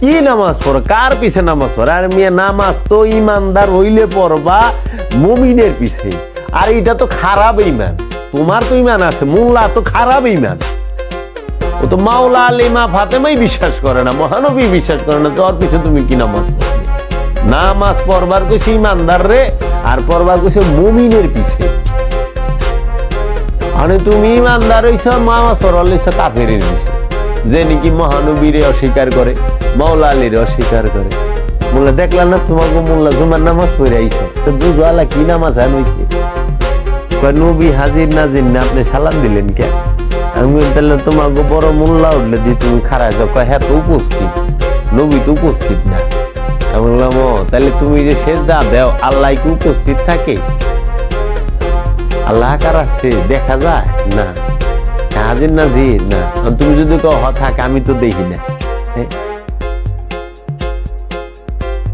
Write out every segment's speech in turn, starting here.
কি নামাজ পড়ো? কার পিছে নামাজ পড়ো? আর মিয়া, নামাজ তো ইমানদার হইলে পড়বা মুমিনের পিছে। আর এটা তো খারাপ ইমান। তোমার তো ইমান আছে, মোল্লা তো খারাপ ইমান। ও তো মাওলা আলিমা ফাতেমাই বিশ্বাস করে না, মহানবী বিশ্বাস করে না তোর পিছে তুমি কি নামাজ পড়বে? নামাজ পড়বার কইছে ইমানদার রে, আর পড়বার কইছে মুমিনের পিছে। আরে তুমি ইমানদার হইছ নামাজ পড়ার লইছ কাফেরের পিছে যে নাকি মহানবীরে অস্বীকার করে মাওলা আলীর অস্বীকার করে। মোল্লা, দেখলাম না তোমাকে মোল্লা জুমার নামাজ পড়ে আইছো? তো বুঝো আলা কি নামাজ হইছে? কয়, নবী হাজির নাজির না আপনি সালাম দিলেন কে? আমি তাহলে তোমাকে বড় মোল্লা উঠলে দিয়ে তুমি খারাপ কয় হ্যাঁ তো উপস্থিত। নবী তো উপস্থিত না। আমি বললাম, ও, তাহলে তুমি যে শেষ দা দেও, আল্লাহ কি উপস্থিত থাকে? আল্লাহ কার আছে? দেখা যায়? না। হাজির নাজির না। তুমি যদি কো হ থাক, আমি তো দেখি না।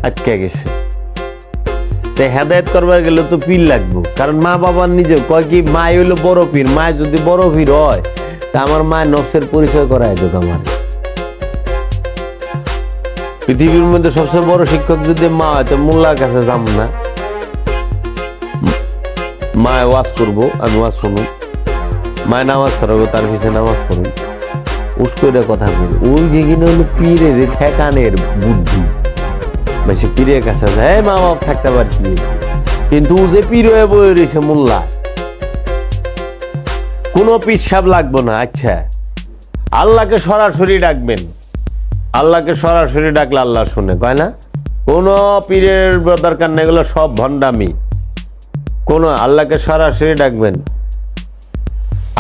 আটকে গেছে। তাই হেদায়ত করবার গেলে তো পীর লাগবো। কারণ মা বাবার নিজে কয় কি মা হইল বড় পীর মা যদি বড় পীর হয়, তা আমার মা নফসের পরিচয় করায় দেখ আমার। পৃথিবীর মধ্যে সবচেয়ে বড় শিক্ষক যদি মা হয়, তো মোল্লার কাছে যাম না। মায় ওয়াজ করব, আমি ওয়াজ শুনুন মায় নামাজ পড়াবো, তার পিছনে নামাজ পড়ুন। উস্করে কথা বলব ওই যে কিনা হলো পীরের ঠেকানের বুদ্ধি। বেশি পীরের কাছে যায় "এই মা বাপ, থাকতে পারছি কিন্তু ও যে পীর হয়ে বয়ে রয়েছে মোল্লা, কোনো পিসাব লাগবো না আচ্ছা। আল্লাহকে সরাসরি ডাকবেন। আল্লাহকে সরাসরি ডাকলে আল্লাহ শুনে, কয় না? কোনো পীরের দরকার নেই সব ভণ্ডামি। কোনো আল্লাহকে সরাসরি ডাকবেন।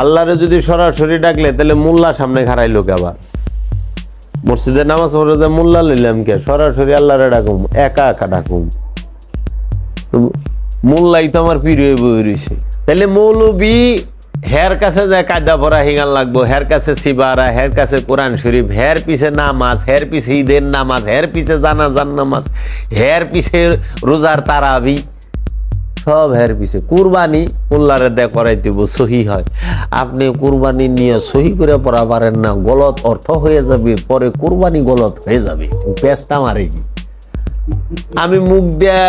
আল্লাহরে যদি সরাসরি ডাকলে, তাহলে মোল্লা সামনে খারাইলো কে আবার। মসজিদে নামাজ পড়ে মোল্লা লইলাম কে? সরাসরি আল্লাহরে ডাকুম, একা একা ডাকুম। মোল্লাই তো আমার প্রিয় বই রয়েছে তাহলে মৌলবি, হের কাছে যায় কায়দা পড়া হিগান লাগবো, হের কাছে সিবারা, হের কাছে কোরআন শরীফ, হের পিছে নামাজ, হের পিছে ঈদের নামাজ, হের পিছে জানা জানাজান নামাজ, হের পিছে রোজার তারাবি। সব হের পিছে। কুরবানি উল্লারে দে করাই দিব, সহি হয়। আপনি কুরবানি নিয়ে সহি করে পড়া পারেন না, গলত অর্থ হয়ে যাবে, পরে কুরবানি গলত হয়ে যাবে। পেঁচটা মারে কি? আমি মুখ দিয়ে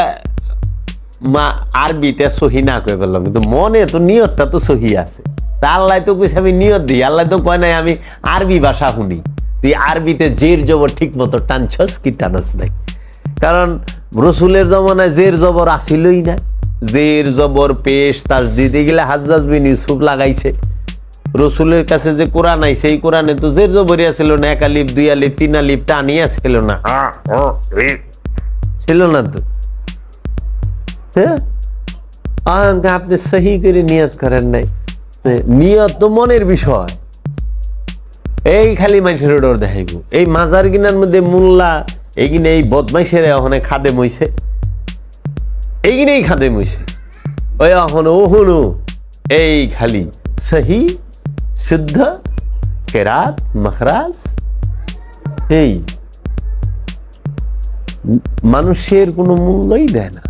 মা আরবিতে সহি না করে ফেললাম, কিন্তু মনে তো নিয়তটা তো সহি আছে। তা আল্লাহ তো কইছে আমি নিয়ত দিই, আল্লাহ তো কয় নাই আমি আরবি ভাষা শুনি। তুই আরবিতে জের জবর ঠিক মতো টানছস কি টানস নাই? কারণ রসুলের জমানায় জের জবর আসিলই না জের জবর পেশ তাজ দিতে গেলে হাজ্জাজ বিন ইউসুফ লাগাইছে। রসুলের কাছে যে কোরআন আইছে এই কোরআনে তো জের জবরিয়া ছিল না এক আলিপ দুই আলিপ তিন আলিপ টানিয়া ছিল না। ছিল না তো? হ্যাঁ? আপনি সহি করে নিয়ত করেন নাই। তো নিয়ত তো মনের বিষয়। এই খালি মানুষের ডর দেখাইব। এই মাজার গিনার মধ্যে মোল্লা এইগিনে এই বদমাইশের ওখানে খাদে মইছে এইগিনেই খাদে মইছে ওই এখন ও হলো এই খালি। সহি, শুদ্ধ, কেরাত, মখরাজ। এই মানুষের কোনো মূল্যই দেয় না।